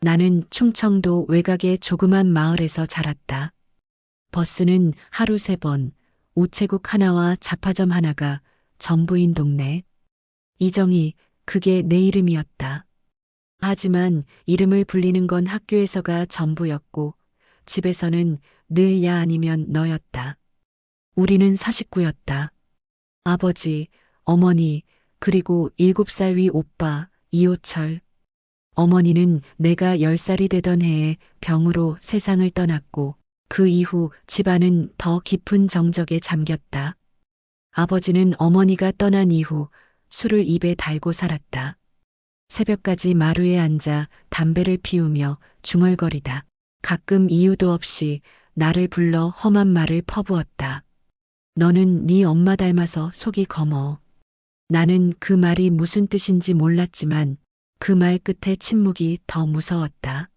나는 충청도 외곽의 조그만 마을에서 자랐다. 버스는 하루 세 번, 우체국 하나와 잡화점 하나가 전부인 동네. 이정희, 그게 내 이름이었다. 하지만 이름을 불리는 건 학교에서가 전부였고, 집에서는 늘 야 아니면 너였다. 우리는 사식구였다. 아버지, 어머니, 그리고 일곱 살 위 오빠, 이호철. 어머니는 내가 열 살이 되던 해에 병으로 세상을 떠났고, 그 이후 집안은 더 깊은 정적에 잠겼다. 아버지는 어머니가 떠난 이후 술을 입에 달고 살았다. 새벽까지 마루에 앉아 담배를 피우며 중얼거리다. 가끔 이유도 없이 나를 불러 험한 말을 퍼부었다. 너는 네 엄마 닮아서 속이 검어. 나는 그 말이 무슨 뜻인지 몰랐지만 그 말 끝에 침묵이 더 무서웠다.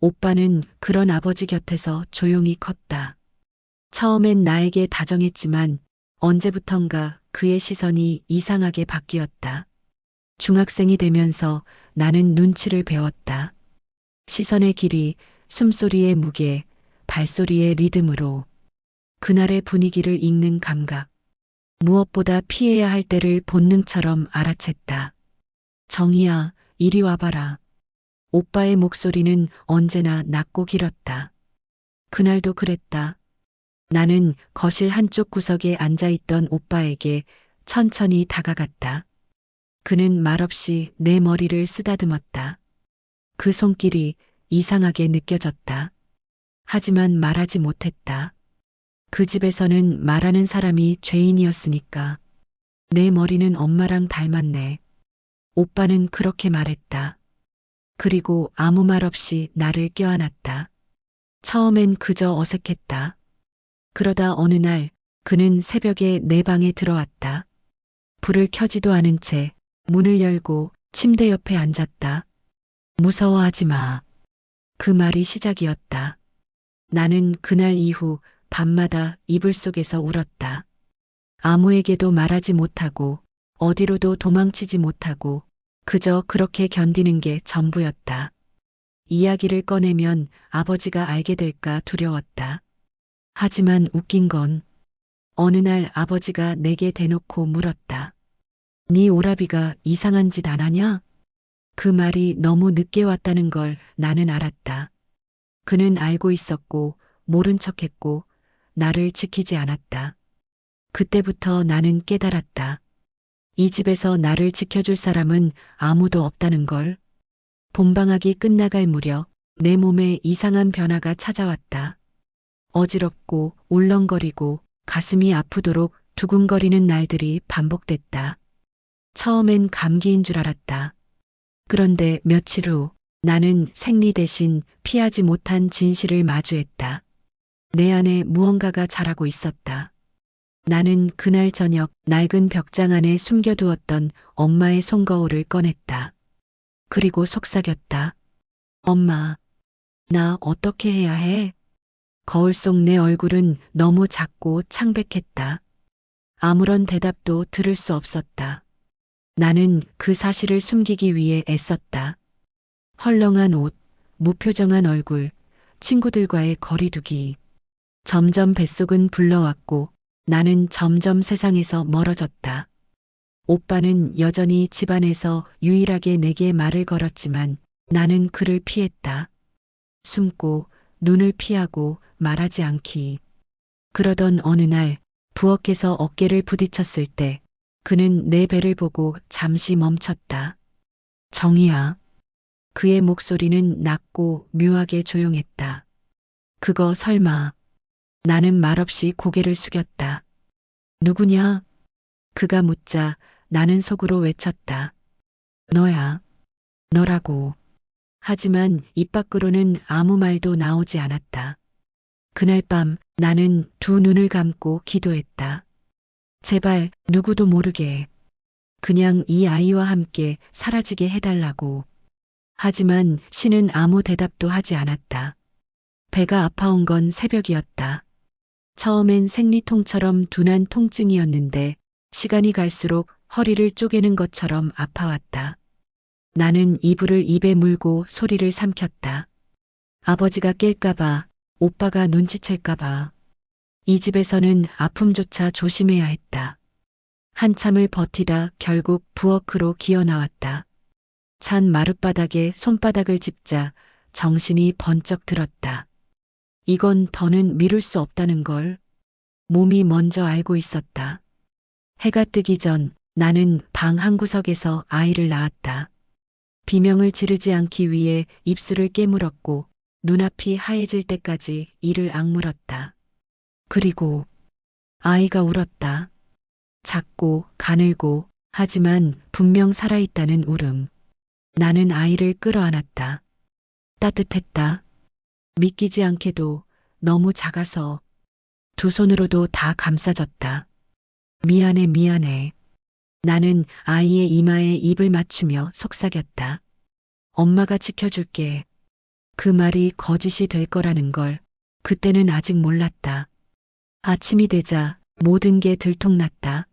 오빠는 그런 아버지 곁에서 조용히 컸다. 처음엔 나에게 다정했지만 언제부턴가 그의 시선이 이상하게 바뀌었다. 중학생이 되면서 나는 눈치를 배웠다. 시선의 길이, 숨소리의 무게, 발소리의 리듬으로 그날의 분위기를 읽는 감각. 무엇보다 피해야 할 때를 본능처럼 알아챘다. 정희야, 이리 와봐라. 오빠의 목소리는 언제나 낮고 길었다. 그날도 그랬다. 나는 거실 한쪽 구석에 앉아있던 오빠에게 천천히 다가갔다. 그는 말없이 내 머리를 쓰다듬었다. 그 손길이 이상하게 느껴졌다. 하지만 말하지 못했다. 그 집에서는 말하는 사람이 죄인이었으니까. 내 머리는 엄마랑 닮았네. 오빠는 그렇게 말했다. 그리고 아무 말 없이 나를 껴안았다. 처음엔 그저 어색했다. 그러다 어느 날 그는 새벽에 내 방에 들어왔다. 불을 켜지도 않은 채 문을 열고 침대 옆에 앉았다. 무서워하지 마. 그 말이 시작이었다. 나는 그날 이후 밤마다 이불 속에서 울었다. 아무에게도 말하지 못하고 어디로도 도망치지 못하고 그저 그렇게 견디는 게 전부였다. 이야기를 꺼내면 아버지가 알게 될까 두려웠다. 하지만 웃긴 건 어느 날 아버지가 내게 대놓고 물었다. 네 오라비가 이상한 짓 안 하냐? 그 말이 너무 늦게 왔다는 걸 나는 알았다. 그는 알고 있었고 모른 척했고 나를 지키지 않았다. 그때부터 나는 깨달았다. 이 집에서 나를 지켜줄 사람은 아무도 없다는 걸. 봄방학이 끝나갈 무렵 내 몸에 이상한 변화가 찾아왔다. 어지럽고 울렁거리고 가슴이 아프도록 두근거리는 날들이 반복됐다. 처음엔 감기인 줄 알았다. 그런데 며칠 후 나는 생리 대신 피하지 못한 진실을 마주했다. 내 안에 무언가가 자라고 있었다. 나는 그날 저녁 낡은 벽장 안에 숨겨두었던 엄마의 손거울을 꺼냈다. 그리고 속삭였다. 엄마, 나 어떻게 해야 해? 거울 속 내 얼굴은 너무 작고 창백했다. 아무런 대답도 들을 수 없었다. 나는 그 사실을 숨기기 위해 애썼다. 헐렁한 옷, 무표정한 얼굴, 친구들과의 거리두기. 점점 뱃속은 불러왔고 나는 점점 세상에서 멀어졌다. 오빠는 여전히 집안에서 유일하게 내게 말을 걸었지만 나는 그를 피했다. 숨고 눈을 피하고 말하지 않기. 그러던 어느 날 부엌에서 어깨를 부딪혔을 때 그는 내 배를 보고 잠시 멈췄다. 정이야. 그의 목소리는 낮고 묘하게 조용했다. 그거 설마. 나는 말없이 고개를 숙였다. 누구냐? 그가 묻자 나는 속으로 외쳤다. 너야. 너라고. 하지만 입 밖으로는 아무 말도 나오지 않았다. 그날 밤 나는 두 눈을 감고 기도했다. 제발 누구도 모르게. 그냥 이 아이와 함께 사라지게 해달라고. 하지만 신은 아무 대답도 하지 않았다. 배가 아파온 건 새벽이었다. 처음엔 생리통처럼 둔한 통증이었는데 시간이 갈수록 허리를 쪼개는 것처럼 아파왔다. 나는 이불을 입에 물고 소리를 삼켰다. 아버지가 깰까봐, 오빠가 눈치챌까봐. 이 집에서는 아픔조차 조심해야 했다. 한참을 버티다 결국 부엌으로 기어 나왔다. 찬 마룻바닥에 손바닥을 짚자 정신이 번쩍 들었다. 이건 더는 미룰 수 없다는 걸 몸이 먼저 알고 있었다. 해가 뜨기 전 나는 방 한구석에서 아이를 낳았다. 비명을 지르지 않기 위해 입술을 깨물었고 눈앞이 하얘질 때까지 이를 악물었다. 그리고 아이가 울었다. 작고 가늘고 하지만 분명 살아있다는 울음. 나는 아이를 끌어안았다. 따뜻했다. 믿기지 않게도 너무 작아서 두 손으로도 다 감싸졌다. 미안해, 미안해. 나는 아이의 이마에 입을 맞추며 속삭였다. 엄마가 지켜줄게. 그 말이 거짓이 될 거라는 걸 그때는 아직 몰랐다. 아침이 되자 모든 게 들통났다.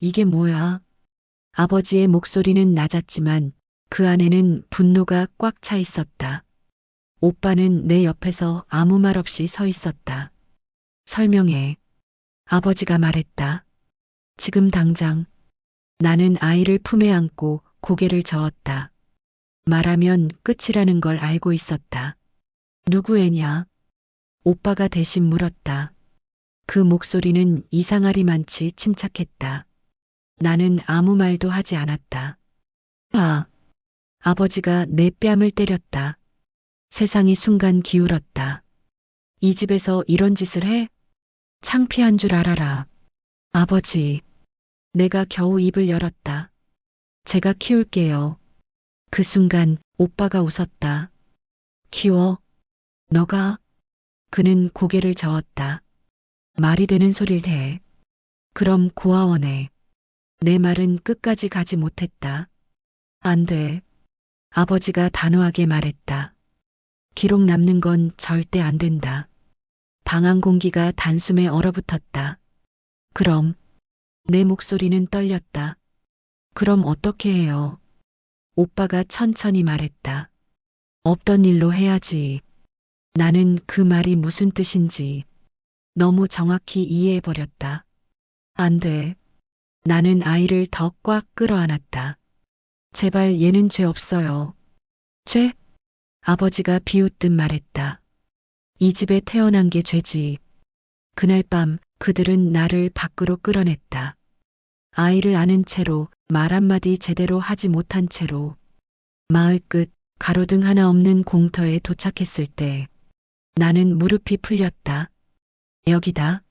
이게 뭐야? 아버지의 목소리는 낮았지만 그 안에는 분노가 꽉 차 있었다. 오빠는 내 옆에서 아무 말 없이 서 있었다. 설명해. 아버지가 말했다. 지금 당장. 나는 아이를 품에 안고 고개를 저었다. 말하면 끝이라는 걸 알고 있었다. 누구 애냐? 오빠가 대신 물었다. 그 목소리는 이상하리만치 침착했다. 나는 아무 말도 하지 않았다. 아, 아버지가 내 뺨을 때렸다. 세상이 순간 기울었다. 이 집에서 이런 짓을 해? 창피한 줄 알아라. 아버지, 내가 겨우 입을 열었다. 제가 키울게요. 그 순간 오빠가 웃었다. 키워? 너가? 그는 고개를 저었다. 말이 되는 소리를 해. 그럼 고아원에. 내 말은 끝까지 가지 못했다. 안 돼. 아버지가 단호하게 말했다. 기록 남는 건 절대 안 된다. 방안 공기가 단숨에 얼어붙었다. 그럼 내 목소리는 떨렸다. 그럼 어떻게 해요? 오빠가 천천히 말했다. 없던 일로 해야지. 나는 그 말이 무슨 뜻인지 너무 정확히 이해해버렸다. 안 돼. 나는 아이를 더 꽉 끌어안았다. 제발 얘는 죄 없어요. 죄? 아버지가 비웃듯 말했다. 이 집에 태어난 게 죄지. 그날 밤 그들은 나를 밖으로 끌어냈다. 아이를 안은 채로 말 한마디 제대로 하지 못한 채로 마을 끝 가로등 하나 없는 공터에 도착했을 때 나는 무릎이 풀렸다. 여기다.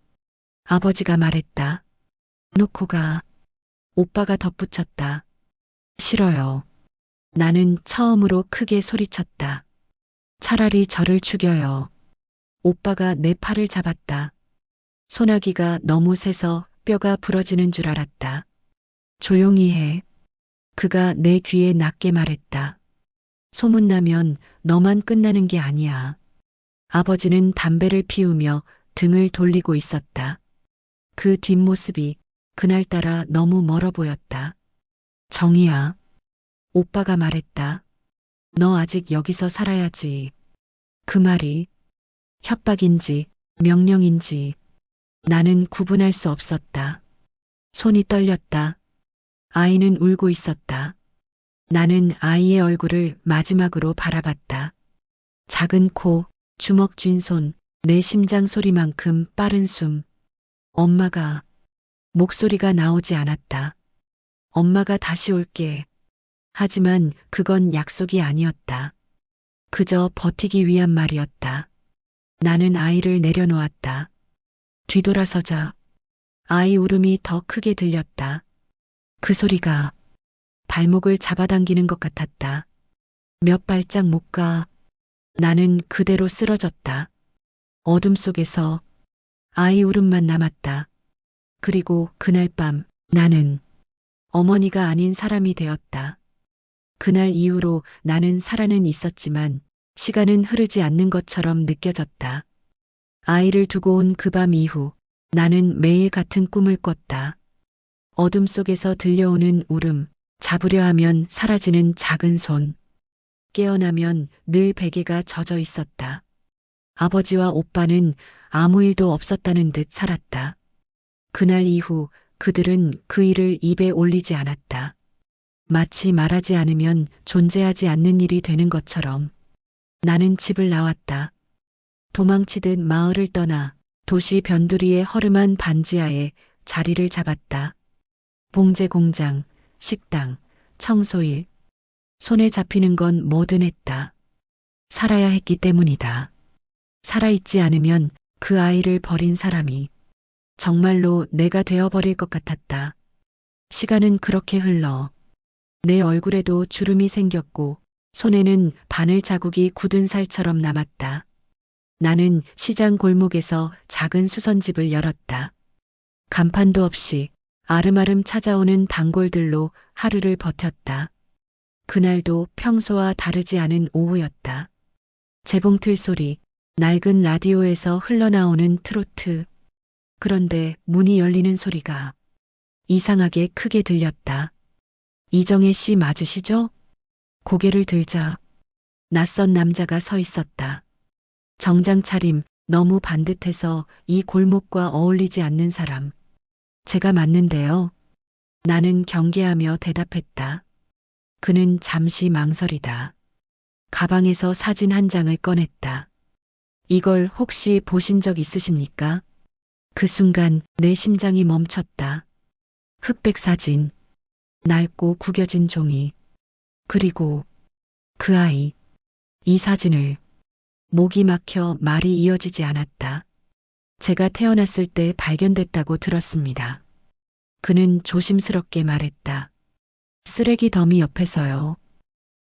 아버지가 말했다. 놓고 가. 오빠가 덧붙였다. 싫어요. 나는 처음으로 크게 소리쳤다. 차라리 저를 죽여요. 오빠가 내 팔을 잡았다. 소나기가 너무 세서 뼈가 부러지는 줄 알았다. 조용히 해. 그가 내 귀에 낮게 말했다. 소문나면 너만 끝나는 게 아니야. 아버지는 담배를 피우며 등을 돌리고 있었다. 그 뒷모습이 그날따라 너무 멀어 보였다. 정이야. 오빠가 말했다. 너 아직 여기서 살아야지. 그 말이 협박인지 명령인지 나는 구분할 수 없었다. 손이 떨렸다. 아이는 울고 있었다. 나는 아이의 얼굴을 마지막으로 바라봤다. 작은 코, 주먹 쥔 손, 내 심장 소리만큼 빠른 숨. 엄마가, 목소리가 나오지 않았다. 엄마가 다시 올게. 하지만 그건 약속이 아니었다. 그저 버티기 위한 말이었다. 나는 아이를 내려놓았다. 뒤돌아서자 아이 울음이 더 크게 들렸다. 그 소리가 발목을 잡아당기는 것 같았다. 몇 발짝 못 가. 나는 그대로 쓰러졌다. 어둠 속에서 아이 울음만 남았다. 그리고 그날 밤 나는 어머니가 아닌 사람이 되었다. 그날 이후로 나는 살아는 있었지만 시간은 흐르지 않는 것처럼 느껴졌다. 아이를 두고 온 그 밤 이후 나는 매일 같은 꿈을 꿨다. 어둠 속에서 들려오는 울음, 잡으려 하면 사라지는 작은 손. 깨어나면 늘 베개가 젖어 있었다. 아버지와 오빠는 아무 일도 없었다는 듯 살았다. 그날 이후 그들은 그 일을 입에 올리지 않았다. 마치 말하지 않으면 존재하지 않는 일이 되는 것처럼 나는 집을 나왔다. 도망치듯 마을을 떠나 도시 변두리의 허름한 반지하에 자리를 잡았다. 봉제 공장, 식당, 청소일. 손에 잡히는 건 뭐든 했다. 살아야 했기 때문이다. 살아있지 않으면 그 아이를 버린 사람이 정말로 내가 되어버릴 것 같았다. 시간은 그렇게 흘러 내 얼굴에도 주름이 생겼고 손에는 바늘 자국이 굳은 살처럼 남았다. 나는 시장 골목에서 작은 수선집을 열었다. 간판도 없이 아름아름 찾아오는 단골들로 하루를 버텼다. 그날도 평소와 다르지 않은 오후였다. 재봉틀 소리, 낡은 라디오에서 흘러나오는 트로트. 그런데 문이 열리는 소리가 이상하게 크게 들렸다. 이정혜 씨 맞으시죠? 고개를 들자 낯선 남자가 서 있었다. 정장 차림 너무 반듯해서 이 골목과 어울리지 않는 사람. 제가 맞는데요. 나는 경계하며 대답했다. 그는 잠시 망설이다. 가방에서 사진 한 장을 꺼냈다. 이걸 혹시 보신 적 있으십니까? 그 순간 내 심장이 멈췄다. 흑백 사진, 낡고 구겨진 종이, 그리고 그 아이, 이 사진을 목이 막혀 말이 이어지지 않았다. 제가 태어났을 때 발견됐다고 들었습니다. 그는 조심스럽게 말했다. 쓰레기 더미 옆에서요.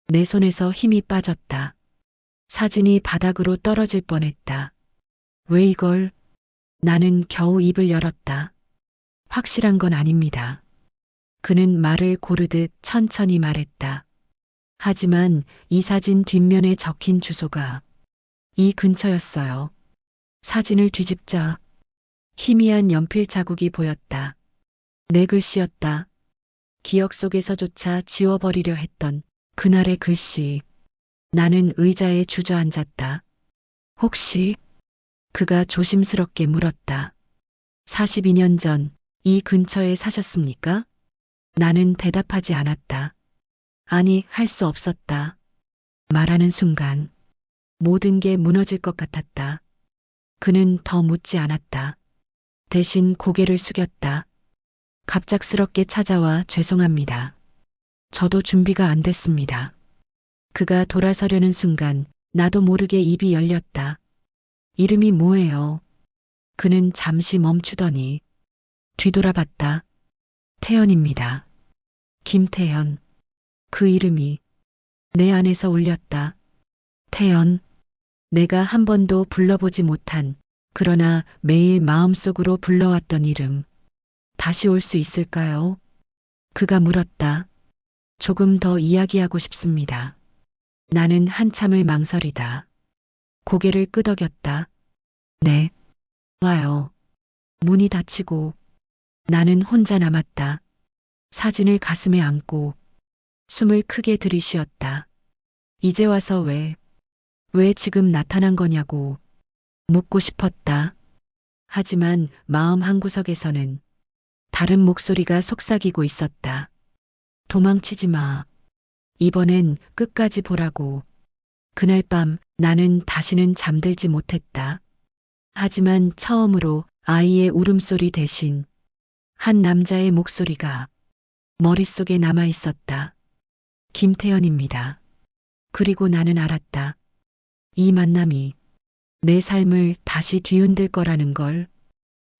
내 손에서 힘이 빠졌다. 사진이 바닥으로 떨어질 뻔했다. 왜 이걸? 나는 겨우 입을 열었다. 확실한 건 아닙니다. 그는 말을 고르듯 천천히 말했다. 하지만 이 사진 뒷면에 적힌 주소가 이 근처였어요. 사진을 뒤집자 희미한 연필 자국이 보였다. 내 글씨였다. 기억 속에서조차 지워버리려 했던 그날의 글씨. 나는 의자에 주저앉았다. 혹시 그가 조심스럽게 물었다. 42년 전 이 근처에 사셨습니까? 나는 대답하지 않았다. 아니, 할 수 없었다. 말하는 순간 모든 게 무너질 것 같았다. 그는 더 묻지 않았다. 대신 고개를 숙였다. 갑작스럽게 찾아와 죄송합니다. 저도 준비가 안 됐습니다. 그가 돌아서려는 순간 나도 모르게 입이 열렸다. 이름이 뭐예요? 그는 잠시 멈추더니 뒤돌아봤다. 태연입니다. 김태연. 그 이름이 내 안에서 울렸다. 태연. 내가 한 번도 불러보지 못한 그러나 매일 마음속으로 불러왔던 이름. 다시 올 수 있을까요? 그가 물었다. 조금 더 이야기하고 싶습니다. 나는 한참을 망설이다. 고개를 끄덕였다. 네. 와요. 문이 닫히고 나는 혼자 남았다. 사진을 가슴에 안고 숨을 크게 들이쉬었다. 이제 와서 왜, 왜 지금 나타난 거냐고 묻고 싶었다. 하지만 마음 한구석에서는 다른 목소리가 속삭이고 있었다. 도망치지 마. 이번엔 끝까지 보라고. 그날 밤 나는 다시는 잠들지 못했다. 하지만 처음으로 아이의 울음소리 대신 한 남자의 목소리가 머릿속에 남아 있었다. 김태연입니다. 그리고 나는 알았다. 이 만남이 내 삶을 다시 뒤흔들 거라는 걸.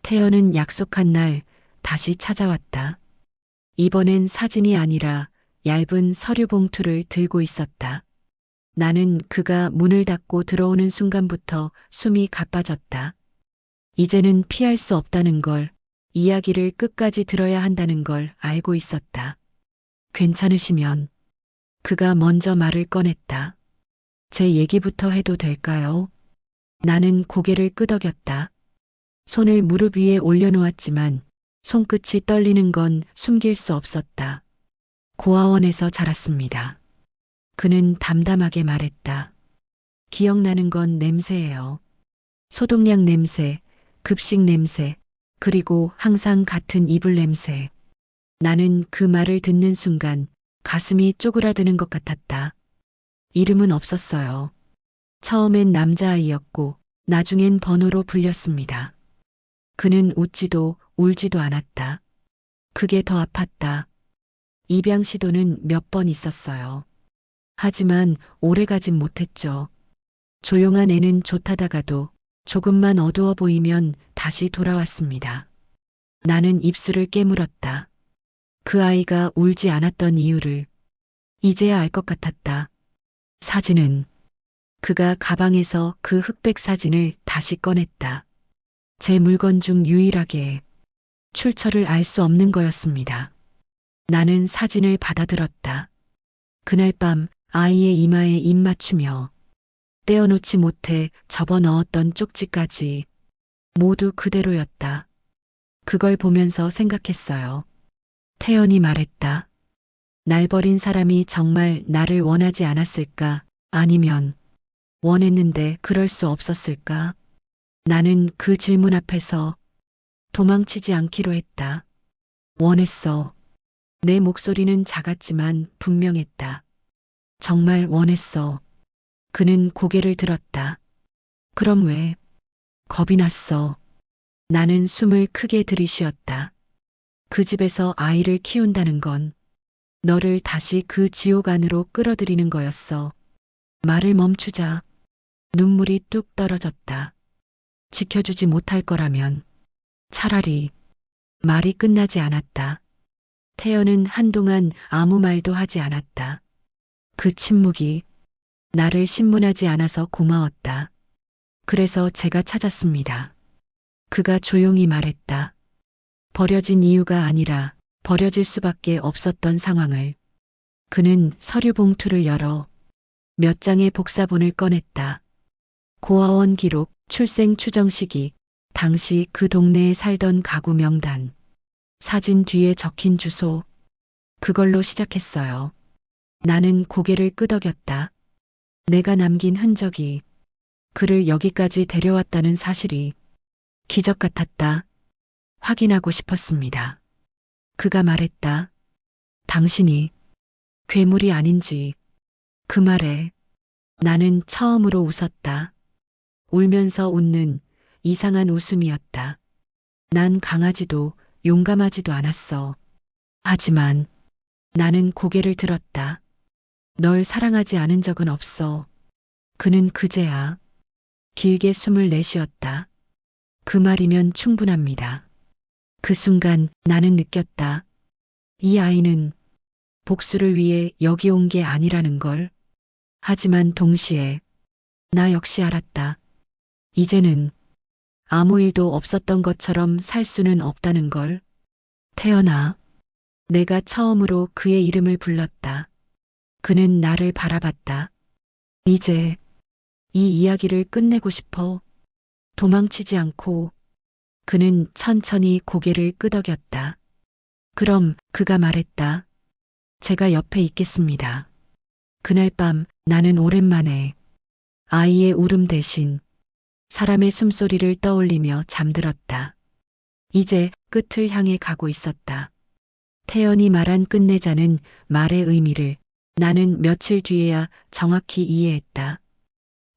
태연은 약속한 날 다시 찾아왔다. 이번엔 사진이 아니라 얇은 서류 봉투를 들고 있었다. 나는 그가 문을 닫고 들어오는 순간부터 숨이 가빠졌다. 이제는 피할 수 없다는 걸, 이야기를 끝까지 들어야 한다는 걸 알고 있었다. 괜찮으시면 그가 먼저 말을 꺼냈다. 제 얘기부터 해도 될까요? 나는 고개를 끄덕였다. 손을 무릎 위에 올려놓았지만 손끝이 떨리는 건 숨길 수 없었다. 고아원에서 자랐습니다. 그는 담담하게 말했다. 기억나는 건 냄새예요. 소독약 냄새, 급식 냄새, 그리고 항상 같은 이불 냄새. 나는 그 말을 듣는 순간 가슴이 쪼그라드는 것 같았다. 이름은 없었어요. 처음엔 남자아이였고 나중엔 번호로 불렸습니다. 그는 웃지도 울지도 않았다. 그게 더 아팠다. 입양 시도는 몇 번 있었어요. 하지만 오래 가진 못했죠. 조용한 애는 좋다다가도 조금만 어두워 보이면 다시 돌아왔습니다. 나는 입술을 깨물었다. 그 아이가 울지 않았던 이유를 이제야 알 것 같았다. 사진은 그가 가방에서 그 흑백 사진을 다시 꺼냈다. 제 물건 중 유일하게 출처를 알 수 없는 거였습니다. 나는 사진을 받아들었다. 그날 밤 아이의 이마에 입 맞추며 떼어놓지 못해 접어 넣었던 쪽지까지 모두 그대로였다. 그걸 보면서 생각했어요. 태연이 말했다. 날 버린 사람이 정말 나를 원하지 않았을까? 아니면 원했는데 그럴 수 없었을까? 나는 그 질문 앞에서 도망치지 않기로 했다. 원했어. 내 목소리는 작았지만 분명했다. 정말 원했어. 그는 고개를 들었다. 그럼 왜? 겁이 났어. 나는 숨을 크게 들이쉬었다. 그 집에서 아이를 키운다는 건 너를 다시 그 지옥 안으로 끌어들이는 거였어. 말을 멈추자 눈물이 뚝 떨어졌다. 지켜주지 못할 거라면 차라리 말이 끝나지 않았다. 태연은 한동안 아무 말도 하지 않았다. 그 침묵이 나를 신문하지 않아서 고마웠다. 그래서 제가 찾았습니다. 그가 조용히 말했다. 버려진 이유가 아니라 버려질 수밖에 없었던 상황을. 그는 서류 봉투를 열어 몇 장의 복사본을 꺼냈다. 고아원 기록, 출생 추정 시기, 당시 그 동네에 살던 가구 명단, 사진 뒤에 적힌 주소. 그걸로 시작했어요. 나는 고개를 끄덕였다. 내가 남긴 흔적이 그를 여기까지 데려왔다는 사실이 기적 같았다. 확인하고 싶었습니다. 그가 말했다. 당신이 괴물이 아닌지. 그 말에 나는 처음으로 웃었다. 울면서 웃는 이상한 웃음이었다. 난 강하지도 용감하지도 않았어. 하지만 나는 고개를 들었다. 널 사랑하지 않은 적은 없어. 그는 그제야 길게 숨을 내쉬었다. 그 말이면 충분합니다. 그 순간 나는 느꼈다. 이 아이는 복수를 위해 여기 온 게 아니라는 걸. 하지만 동시에 나 역시 알았다. 이제는 아무 일도 없었던 것처럼 살 수는 없다는 걸. 태어나 내가 처음으로 그의 이름을 불렀다. 그는 나를 바라봤다. 이제 이 이야기를 끝내고 싶어. 도망치지 않고 그는 천천히 고개를 끄덕였다. 그럼 그가 말했다. 제가 옆에 있겠습니다. 그날 밤 나는 오랜만에 아이의 울음 대신 사람의 숨소리를 떠올리며 잠들었다. 이제 끝을 향해 가고 있었다. 태연이 말한 끝내자는 말의 의미를 나는 며칠 뒤에야 정확히 이해했다.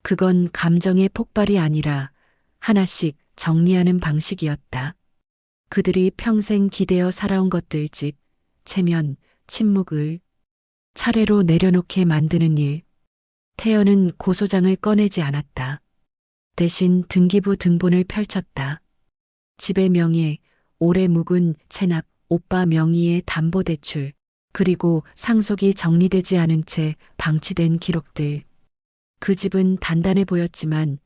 그건 감정의 폭발이 아니라 하나씩 정리하는 방식이었다. 그들이 평생 기대어 살아온 것들 집, 체면, 침묵을 차례로 내려놓게 만드는 일. 태연은 고소장을 꺼내지 않았다. 대신 등기부 등본을 펼쳤다. 집의 명예, 오래 묵은 체납, 오빠 명의의 담보대출, 그리고 상속이 정리되지 않은 채 방치된 기록들. 그 집은 단단해 보였지만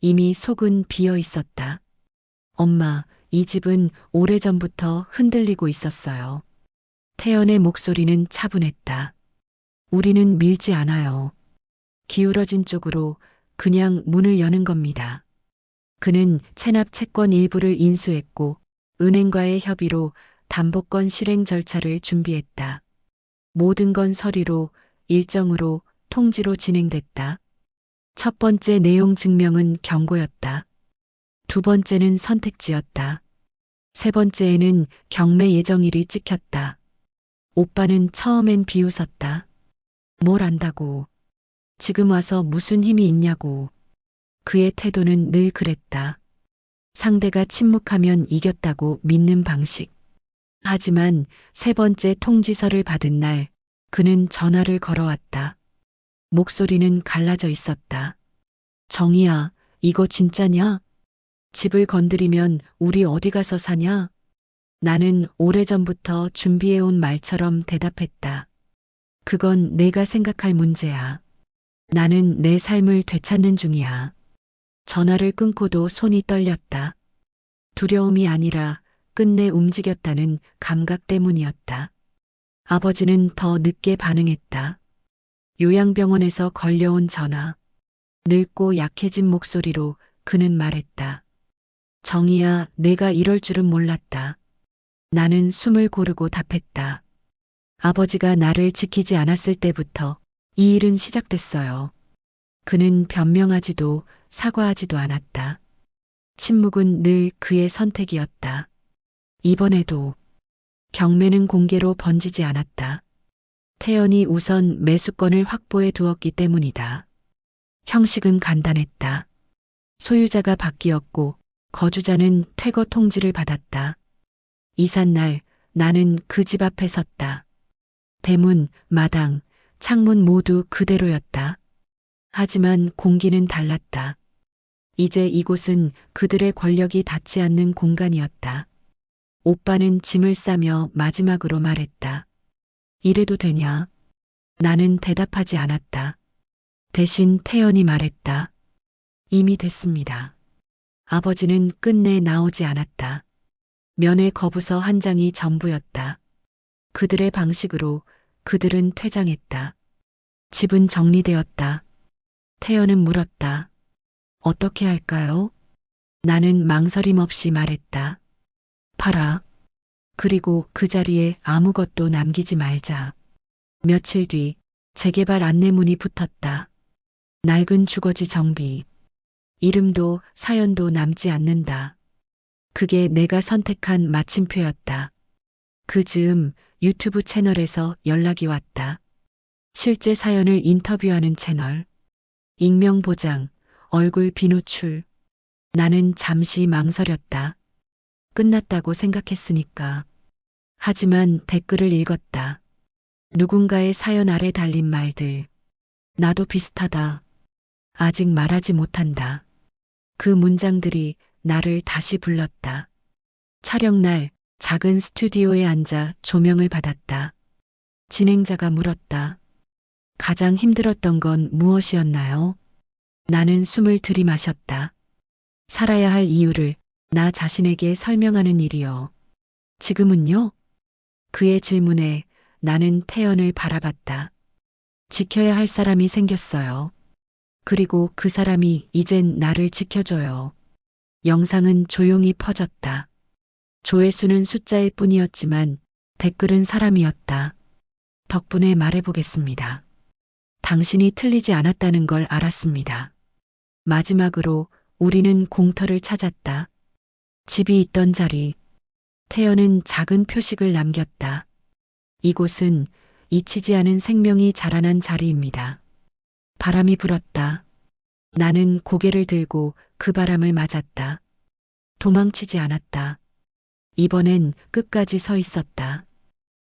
이미 속은 비어 있었다. 엄마, 이 집은 오래전부터 흔들리고 있었어요. 태연의 목소리는 차분했다. 우리는 밀지 않아요. 기울어진 쪽으로 그냥 문을 여는 겁니다. 그는 체납 채권 일부를 인수했고 은행과의 협의로 담보권 실행 절차를 준비했다. 모든 건 서류로, 일정으로, 통지로 진행됐다. 첫 번째 내용 증명은 경고였다. 두 번째는 선택지였다. 세 번째에는 경매 예정일이 찍혔다. 오빠는 처음엔 비웃었다. 뭘 안다고. 지금 와서 무슨 힘이 있냐고. 그의 태도는 늘 그랬다. 상대가 침묵하면 이겼다고 믿는 방식. 하지만 세 번째 통지서를 받은 날, 그는 전화를 걸어왔다. 목소리는 갈라져 있었다. 정이야, 이거 진짜냐? 집을 건드리면 우리 어디 가서 사냐? 나는 오래전부터 준비해온 말처럼 대답했다. 그건 내가 생각할 문제야. 나는 내 삶을 되찾는 중이야. 전화를 끊고도 손이 떨렸다. 두려움이 아니라 끝내 움직였다는 감각 때문이었다. 아버지는 더 늦게 반응했다. 요양병원에서 걸려온 전화. 늙고 약해진 목소리로 그는 말했다. 정이야, 내가 이럴 줄은 몰랐다. 나는 숨을 고르고 답했다. 아버지가 나를 지키지 않았을 때부터 이 일은 시작됐어요. 그는 변명하지도 사과하지도 않았다. 침묵은 늘 그의 선택이었다. 이번에도 경매는 공개로 번지지 않았다. 태연이 우선 매수권을 확보해 두었기 때문이다. 형식은 간단했다. 소유자가 바뀌었고 거주자는 퇴거 통지를 받았다. 이삿날 나는 그 집 앞에 섰다. 대문, 마당, 창문 모두 그대로였다. 하지만 공기는 달랐다. 이제 이곳은 그들의 권력이 닿지 않는 공간이었다. 오빠는 짐을 싸며 마지막으로 말했다. 이래도 되냐? 나는 대답하지 않았다. 대신 태연이 말했다. 이미 됐습니다. 아버지는 끝내 나오지 않았다. 면회 거부서 한 장이 전부였다. 그들의 방식으로 그들은 퇴장했다. 집은 정리되었다. 태연은 물었다. 어떻게 할까요? 나는 망설임 없이 말했다. 팔아. 그리고 그 자리에 아무것도 남기지 말자. 며칠 뒤 재개발 안내문이 붙었다. 낡은 주거지 정비. 이름도 사연도 남지 않는다. 그게 내가 선택한 마침표였다. 그 즈음 유튜브 채널에서 연락이 왔다. 실제 사연을 인터뷰하는 채널. 익명 보장, 얼굴 비노출. 나는 잠시 망설였다. 끝났다고 생각했으니까. 하지만 댓글을 읽었다. 누군가의 사연 아래 달린 말들. 나도 비슷하다. 아직 말하지 못한다. 그 문장들이 나를 다시 불렀다. 촬영날 작은 스튜디오에 앉아 조명을 받았다. 진행자가 물었다. 가장 힘들었던 건 무엇이었나요? 나는 숨을 들이마셨다. 살아야 할 이유를 나 자신에게 설명하는 일이요. 지금은요? 그의 질문에 나는 태연을 바라봤다. 지켜야 할 사람이 생겼어요. 그리고 그 사람이 이젠 나를 지켜줘요. 영상은 조용히 퍼졌다. 조회수는 숫자일 뿐이었지만 댓글은 사람이었다. 덕분에 말해보겠습니다. 당신이 틀리지 않았다는 걸 알았습니다. 마지막으로 우리는 공터를 찾았다. 집이 있던 자리. 태연은 작은 표식을 남겼다. 이곳은 잊히지 않은 생명이 자라난 자리입니다. 바람이 불었다. 나는 고개를 들고 그 바람을 맞았다. 도망치지 않았다. 이번엔 끝까지 서 있었다.